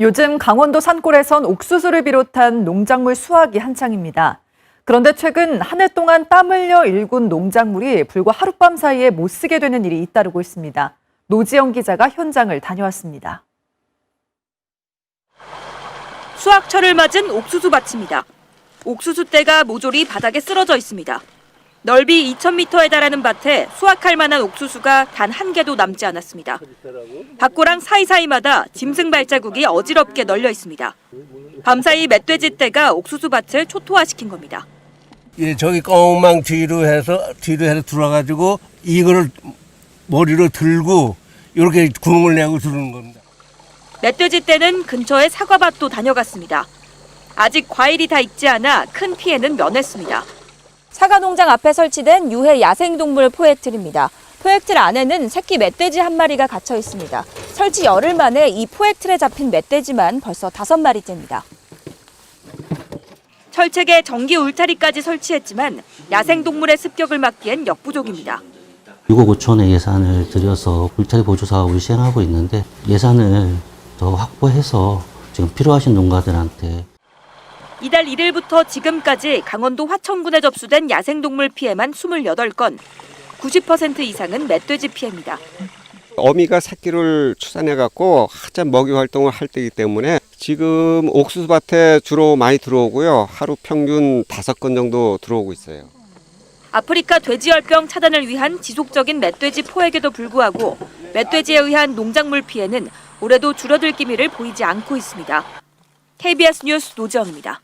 요즘 강원도 산골에선 옥수수를 비롯한 농작물 수확이 한창입니다. 그런데 최근 한 해 동안 땀 흘려 일군 농작물이 불과 하룻밤 사이에 못 쓰게 되는 일이 잇따르고 있습니다. 노지영 기자가 현장을 다녀왔습니다. 수확철을 맞은 옥수수 밭입니다. 옥수수 떼가 모조리 바닥에 쓰러져 있습니다. 넓이 2,000m에 달하는 밭에 수확할 만한 옥수수가 단 한 개도 남지 않았습니다. 밭고랑 사이사이마다 짐승 발자국이 어지럽게 널려 있습니다. 밤사이 멧돼지 떼가 옥수수 밭을 초토화시킨 겁니다. 예, 저기 껌망 뒤로 해서 뒤로 해서 들어가지고 이거를 머리로 들고 이렇게 구멍을 내고 들어오는 겁니다. 멧돼지 떼는 근처의 사과밭도 다녀갔습니다. 아직 과일이 다 익지 않아 큰 피해는 면했습니다. 사과 농장 앞에 설치된 유해 야생동물 포획틀입니다. 포획틀 안에는 새끼 멧돼지 한 마리가 갇혀 있습니다. 설치 열흘 만에 이 포획틀에 잡힌 멧돼지만 벌써 다섯 마리째입니다. 철책에 전기 울타리까지 설치했지만 야생동물의 습격을 막기엔 역부족입니다. 6억 5천의 예산을 들여서 울타리 보조 사업을 시행하고 있는데 예산을 더 확보해서 지금 필요하신 농가들한테 이달 1일부터 지금까지 강원도 화천군에 접수된 야생동물 피해만 28건, 90% 이상은 멧돼지 피해입니다. 어미가 새끼를 출산해갖고 한참 먹이 활동을 할 때이기 때문에 지금 옥수수밭에 주로 많이 들어오고요. 하루 평균 다섯 건 정도 들어오고 있어요. 아프리카 돼지열병 차단을 위한 지속적인 멧돼지 포획에도 불구하고 멧돼지에 의한 농작물 피해는 올해도 줄어들 기미를 보이지 않고 있습니다. KBS 뉴스 노지영입니다.